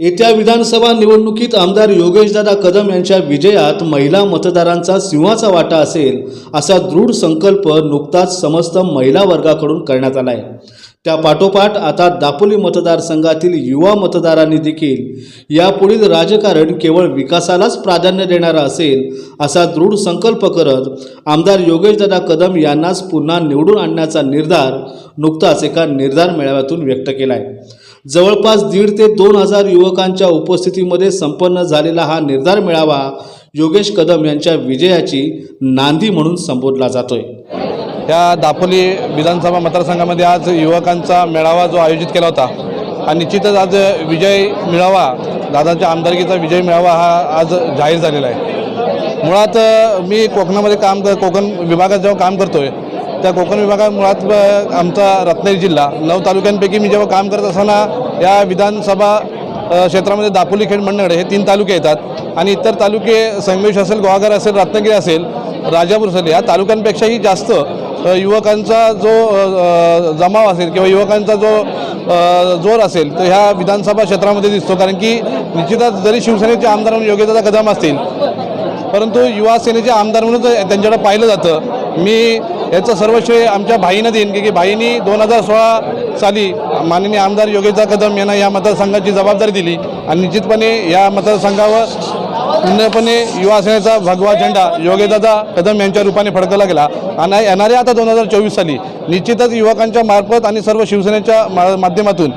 येत्या विधानसभा निवडणुकीत आमदार योगेशदादा कदम यांच्या विजयात महिला मतदारांचा सिंहाचा वाटा असेल असा दृढ संकल्प नुकताच समस्त महिला वर्गाकडून करण्यात आला आहे त्या पाठोपाठ आता दापोली मतदारसंघातील युवा मतदारांनी देखील यापुढील राजकारण केवळ विकासालाच प्राधान्य देणारं असेल असा दृढ संकल्प करत आमदार योगेशदादा कदम यांनाच पुन्हा निवडून आणण्याचा निर्धार नुकताच एका निर्धार मेळाव्यातून व्यक्त केला आहे जवळपास दीड ते दोन हजार युवकांच्या उपस्थितीमध्ये संपन्न झालेला हा निर्धार मेळावा योगेश कदम यांच्या विजयाची नांदी म्हणून संबोधला जातोय. या दापोली विधानसभा मतदारसंघामध्ये आज युवकांचा मेळावा जो आयोजित केला होता हा निश्चितच आज विजय मिळावा दादांच्या आमदारकीचा विजय मिळावा हा आज जाहीर झालेला आहे. मुळात मी कोकणामध्ये काम कर कोकण विभागात जेव्हा काम करतो आहे त्या कोकण विभागात मुळात आमचा रत्नागिरी जिल्हा. नऊ तालुक्यांपैकी मी जेव्हा काम करत असताना या विधानसभा क्षेत्रामध्ये दापोली खेड मंडळ हे तीन तालुके येतात. आणि इतर तालुके संगमेश असेल गोवाघर असेल रत्नागिरी असेल राजापूर असेल या तालुक्यांपेक्षाही जास्त युवकांचा जो जमाव असेल किंवा युवकांचा जो जोर असेल तो ह्या विधानसभा क्षेत्रामध्ये दिसतो. कारण की निश्चितच जरी शिवसेनेचे आमदार म्हणून योग्यता कदम असतील परंतु युवा सेनेचे आमदार म्हणून त्यांच्याकडे पाहिलं जातं. मी याचं सर्व श्रेय आमच्या भाईनं देईन की की भाईंनी दोन हजार सोळा साली माननीय आमदार योगेशदा कदम यांना या मतदारसंघाची जबाबदारी दिली आणि निश्चितपणे या मतदारसंघावर पूर्णपणे युवा सेनेचा भगवा झेंडा योगेदादा कदम यांच्या रूपाने फडकला गेला. आणि येणाऱ्या आता दोन हजार चोवीस साली निश्चितच युवकांच्या मार्फत आणि सर्व शिवसेनेच्या मा माध्यमातून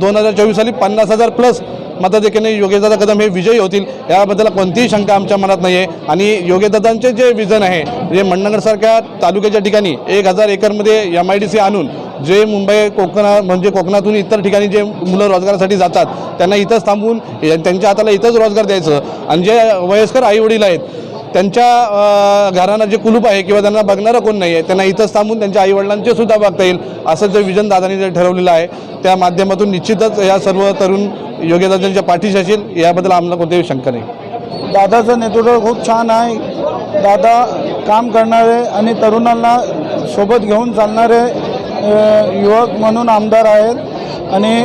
दोन हजार चोवीस साली पन्नास हजार प्लस मताधिक्याने योगेशदादा कदम हे विजयी होतील. याबद्दल कोणतीही शंका आमच्या मनात नाही आहे आणि योगेशदादांचे जे विजन आहे जे मंडणगडसारख्या तालुक्याच्या ठिकाणी एक हजार एकरमध्ये एम आय डी सी आणून जे मुंबई कोकणा म्हणजे कोकणातून इतर ठिकाणी जे मुलं रोजगारासाठी जातात त्यांना इथंच थांबवून त्यांच्या हाताला इथंच रोजगार द्यायचं. आणि जे वयस्कर आईवडील आहेत त्यांच्या अ, घरांना जे कुलूप आहे किंवा त्यांना बघणारं कोण नाही आहे त्यांना इथंच थांबून त्यांच्या आईवडिलांचे सुद्धा बघता येईल. असं जे विजन दादानी जे ठरवलेलं आहे त्या माध्यमातून निश्चितच या सर्व तरुण योग्यदादांच्या पाठीशी असेल याबद्दल आम्हाला कोणतीही शंका नाही. दादाचं नेतृत्व खूप छान आहे. दादा काम करणारे आणि तरुणांना सोबत घेऊन चालणारे युवक म्हणून आमदार आहेत. आणि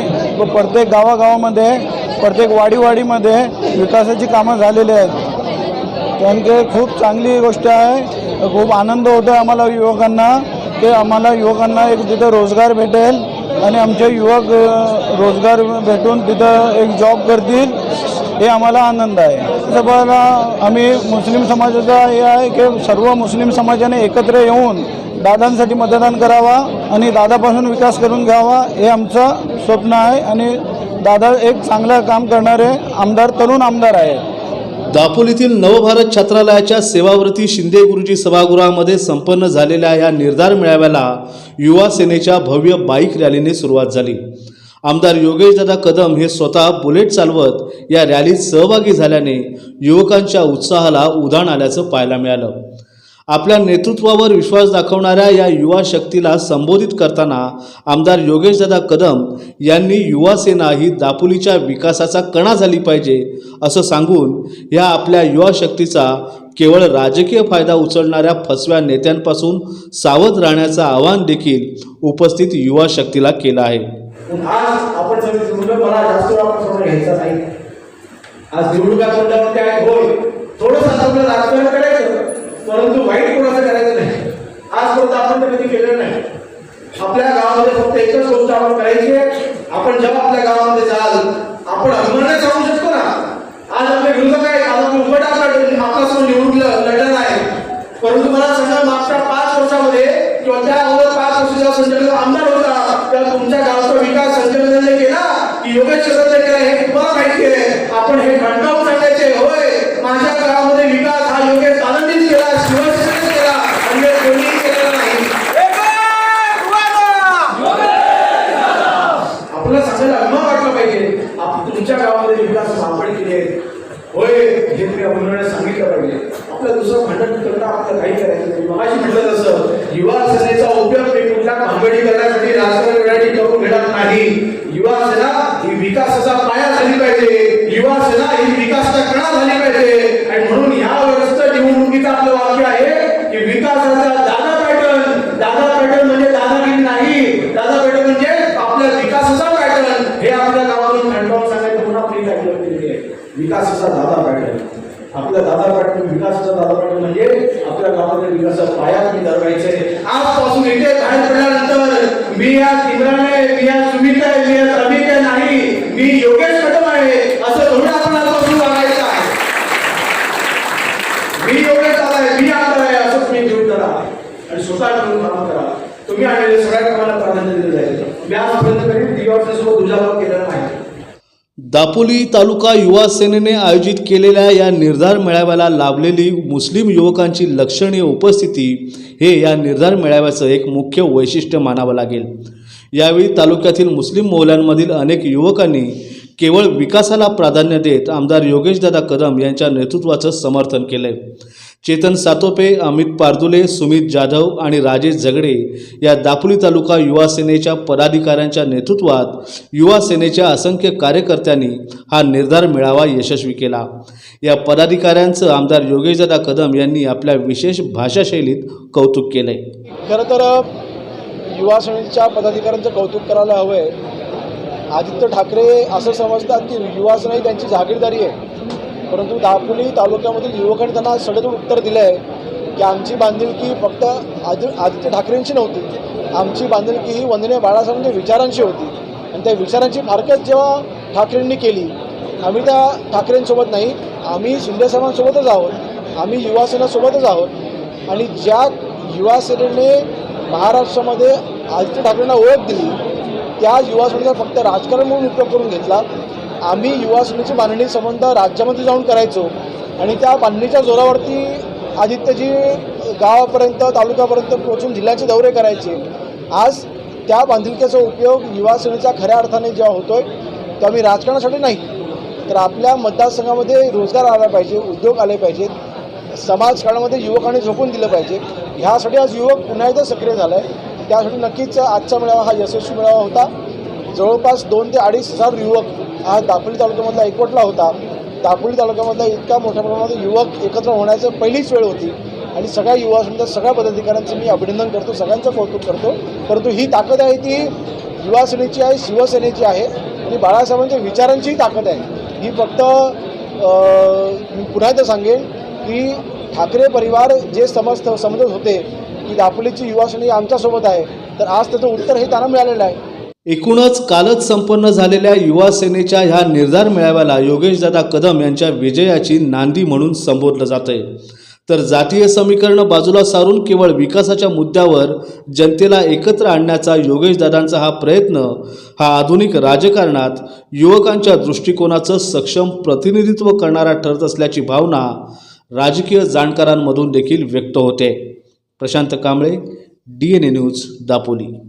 प्रत्येक गावागावामध्ये प्रत्येक वाडीवाडीमध्ये विकासाची कामं झालेली आहेत. कारण की खूप चांगली गोष्ट आहे. खूप आनंद होतो आहे आम्हाला युवकांना की आम्हाला युवकांना एक तिथं रोजगार भेटेल आणि आमचे युवक रोजगार भेटून तिथं एक जॉब करतील हे आम्हाला आनंद आहे. सभाला आम्ही मुस्लिम समाजाचा हे आहे की सर्व मुस्लिम समाजाने एकत्र येऊन दादांसाठी मतदान करावा आणि दादापासून विकास करून घ्यावा हे आमचं स्वप्न आहे. आणि दादा एक चांगलं काम करणारे आमदार तरुण आमदार आहेत. दापोलीतील नवभारत छात्रालयाच्या सेवाव्रती शिंदे गुरुजी सभागृहामध्ये संपन्न झालेल्या या निर्धार मेळाव्याला युवा सेनेच्या भव्य बाईक रॅलीने सुरुवात झाली. आमदार योगेशदादा कदम हे स्वतः बुलेट चालवत या रॅलीत सहभागी झाल्याने युवकांच्या उत्साहाला उधाण आल्याचं पाहायला मिळालं. आपल्या नेतृत्वावर विश्वास दाखवणाऱ्या या युवा शक्तीला संबोधित करताना आमदार योगेशदादा कदम यांनी युवासेना ही दापोलीच्या विकासाचा कणा झाली पाहिजे असं सांगून या आपल्या युवा शक्तीचा केवळ राजकीय फायदा उचलणाऱ्या फसव्या नेत्यांपासून सावध राहण्याचं आवाहन देखील उपस्थित युवा शक्तीला केलं आहे. आज आपण जास्त आज निवडणुका तोंडावर काय होय. थोडंसं आपलं राजकारणाकडे परंतु वाईट कोणाचं करायचं नाही. आजपर्यंत आपण ते कधी केलं नाही. आपल्या गावामध्ये फक्त एकच गोष्ट आपण करायची आहे. आपण जेव्हा आपल्या गावामध्ये जाल आपण अभिमानाने सांगू शकतो ना आज आपले विरोधक आहे आज आपण उभं टाकलं आपल्यासमोर निवडून लढणार आहे. परंतु मला सांगा मागच्या पाच वर्षामध्ये किंवा त्या अगोदर पाच वर्षाचा जेव्हा संजय आमदार होता तेव्हा तुमच्या गावाचा विकास संजय केला? की योगेश चंद्रने केला हे तुम्हाला माहिती आहे आपण हे घंटावून सांगायचे होय माझ्या योगेश आनंदीच नाही. आपल्याला सगळ्याला पाहिजे. आपण तुमच्या गावामध्ये विकास सापडे केली होय हे तुम्ही अभिनंदन सांगितलं पाहिजे. आपलं दुसरं भांडण करणं आपलं काही करायचं नाही. तसं युवा सेनेचा उपयोग वेगवेगळ्या भांगडी राजकारण करण्यासाठी नाही. युवा सेना ही विकासाचा पाया झाली पाहिजे. युवा सेना ही विकासाचा विकासाचा दादा पाटील. आपल्या दादा पाटील विकासाचा दादा पाटील म्हणजे आपल्या गावातील विकासाचा पाया मी दरवायचे आजपासून इथे बाहेर पडल्यानंतर मी आज इम्रान आहे मी आज सुमित आहे मी आज रमित आहे नाही मी योगेश कदम आहे असं धोरण आपण आजपासून वागायचं आहे. मी योगेश दादा आहे मी आमदार आहे असंच मी घेऊन करा. आणि स्वतः करून काम करा. तुम्ही आणलेले सगळ्या कामाला प्राधान्य दिलं जाईल. मी आजपर्यंत कधी दिवाळीसोबत दुजाभाव केलेला नाही. दापोली तालुका युवा सेनेने आयोजित केलेल्या या निर्धार मेळाव्याला लाभलेली मुस्लिम युवकांची लक्षणीय उपस्थिती हे या निर्धार मेळाव्याचं एक मुख्य वैशिष्ट्य मानावं लागेल. यावेळी तालुक्यातील मुस्लिम मौल्यांमधील अनेक युवकांनी केवळ विकासाला प्राधान्य देत आमदार योगेशदादा कदम यांच्या नेतृत्वाचं समर्थन केलंय. चेतन सातोपे अमित पारदुले सुमित जाधव आणि राजेश झगडे या दापोली तालुका युवा सेनेच्या पदाधिकाऱ्यांच्या नेतृत्वात युवा सेनेच्या असंख्य कार्यकर्त्यांनी हा निर्धार मेळावा यशस्वी केला. या पदाधिकाऱ्यांचं आमदार योगेशदादा कदम यांनी आपल्या विशेष भाषाशैलीत कौतुक केलंय. खरं तर युवा सेनेच्या पदाधिकाऱ्यांचं कौतुक करायला हवं आहे आदित्य ठाकरे असं समजतात की युवा सेना ही त्यांची जागीरदारी आहे. परंतु दापोली तालुक्यामधील युवकांनी त्यांना सडेतोड उत्तर दिलं आहे की आमची बांधिलकी फक्त आदि आदित्य ठाकरेंची नव्हती. आमची बांधिलकी ही वंदनीय बाळासाहेबांच्या विचारांची होती. आणि त्या विचारांची फारकत जेव्हा ठाकरेंनी केली आम्ही त्या ठाकरेंसोबत नाही आम्ही शिंदेसाहेबांसोबतच आहोत आम्ही युवासेनासोबतच आहोत. आणि ज्या युवासेनेने महाराष्ट्रामध्ये आदित्य ठाकरेंना ओळख दिली त्या युवासेनेचा फक्त राजकारण म्हणून उपयोग करून घेतला. आम्ही युवा सेनेची बांधणी संबंध राज्यामध्ये जाऊन करायचो. आणि त्या बांधणीच्या जोरावरती आदित्यजी गावापर्यंत तालुक्यापर्यंत पोहोचून जिल्ह्याचे दौरे करायचे. आज त्या बांधिलकीचा उपयोग युवा सेनेचा खऱ्या अर्थाने जेव्हा होतोय तो आम्ही राजकारणासाठी नाही तर आपल्या मतदारसंघामध्ये रोजगार आला पाहिजे उद्योग आले पाहिजेत समाजकारणामध्ये युवकांनी झोपून दिलं पाहिजे. ह्यासाठी आज युवक पुन्हा एकदा सक्रिय झाला आहे त्यासाठी नक्कीच आजचा मेळावा हा यशस्वी मेळावा होता. जवळपास दोन ते अडीच हजार युवक हा दापोली तालुक्यामधला एकवटला होता. दापोली तालुक्यामधला इतका मोठ्या प्रमाणात युवक एकत्र होण्याचं पहिलीच वेळ होती. आणि सगळ्या युवा समजा सगळ्या पदाधिकाऱ्यांचं मी अभिनंदन करतो सगळ्यांचं कौतुक करतो. परंतु ही ताकद आहे ती युवा सेनेची आहे शिवसेनेची आहे. आणि बाळासाहेबांच्या विचारांचीही ताकद आहे. ही फक्त मी पुन्हा एकदा सांगेन की ठाकरे परिवार जे समजत समजत होते की दापोलीची युवासेना आमच्यासोबत आहे तर आज त्याचं उत्तर हे त्यांना मिळालेलं आहे. एकूणच कालच संपन्न झालेल्या युवा सेनेच्या ह्या निर्धार मेळाव्याला योगेशदादा कदम यांच्या विजयाची नांदी म्हणून संबोधलं जातंय. तर जातीय समीकरण बाजूला सारून केवळ विकासाच्या मुद्द्यावर जनतेला एकत्र आणण्याचा योगेशदादांचा हा प्रयत्न हा आधुनिक राजकारणात युवकांच्या दृष्टिकोनाचं सक्षम प्रतिनिधित्व करणारा ठरत असल्याची भावना राजकीय जाणकारांमधून देखील व्यक्त होते. Prashant Kamble D N A news Dapoli.